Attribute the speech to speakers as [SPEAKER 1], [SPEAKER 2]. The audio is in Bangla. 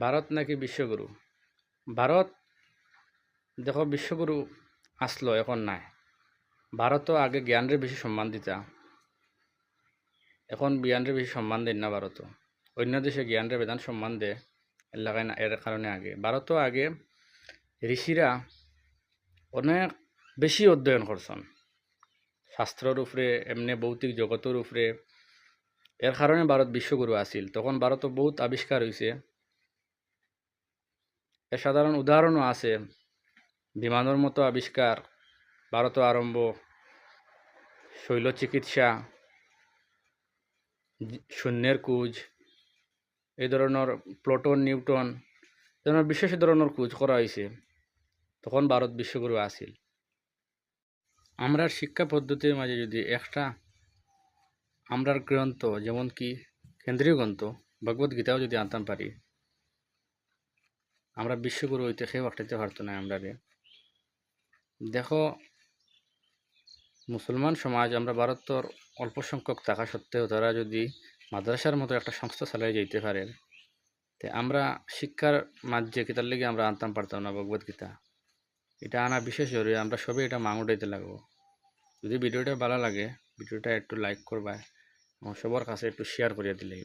[SPEAKER 1] ভারত নাকি বিশ্বগুরু? ভারত, দেখো, বিশ্বগুরু আসলো, এখন নাই। ভারতও আগে জ্ঞানরে বেশি সম্মান দিতা। এখন জ্ঞানরে বেশি সম্মান দেন না ভারতও। অন্য দেশে জ্ঞানরে বেদান সম্মান দেয়, এর লাগায় না, এর কারণে আগে। ভারতও আগে ঋষিরা অনেক বেশি অধ্যয়ন করছেন। শাস্ত্রর উপরে, এমনি ভৌতিক জগতের উপরে। এর কারণে ভারত বিশ্বগুরু আছিল তখন ভারতও বহুত আবিষ্কার হয়েছে সাধারণ উদাহরণও আছে। বিমানের মতো আবিষ্কার, ভারত আরম্ভ শৈল চিকিৎসা শূন্যের কুজ এই ধরনের প্লুটন, নিউটন ধরনের বিশেষ ধরনের কুজ করা হয়েছে। তখন ভারত বিশ্বগুরু আছিল। আমরা শিক্ষা পদ্ধতির মাঝে যদি একটা আমরার গ্রন্থ যেমন কি কেন্দ্রীয় গ্রন্থ, ভগবদ গীতাও যদি আনতাম পারি আমরা বিশ্বগুরু হইতে খেয়ে বাটাইতে পারতো না আমরা দেখো, মুসলমান সমাজ আমরা ভারতের অল্প সংখ্যক থাকা সত্ত্বেও তারা যদি মাদ্রাসার মতো একটা সংস্থা চালিয়ে যেতে পারে, তে আমরা শিক্ষার মাঝে কিতার লেগে আমরা আনতাম পারতাম না ভগবদ গীতা। এটা আনা বিশেষ জরুরি, আমরা সবাই এটা মাং উঠাইতে লাগবো। যদি ভিডিওটা ভালো লাগে, ভিডিওটা একটু লাইক করবা এবং সবার কাছে একটু শেয়ার করিয়া দিলে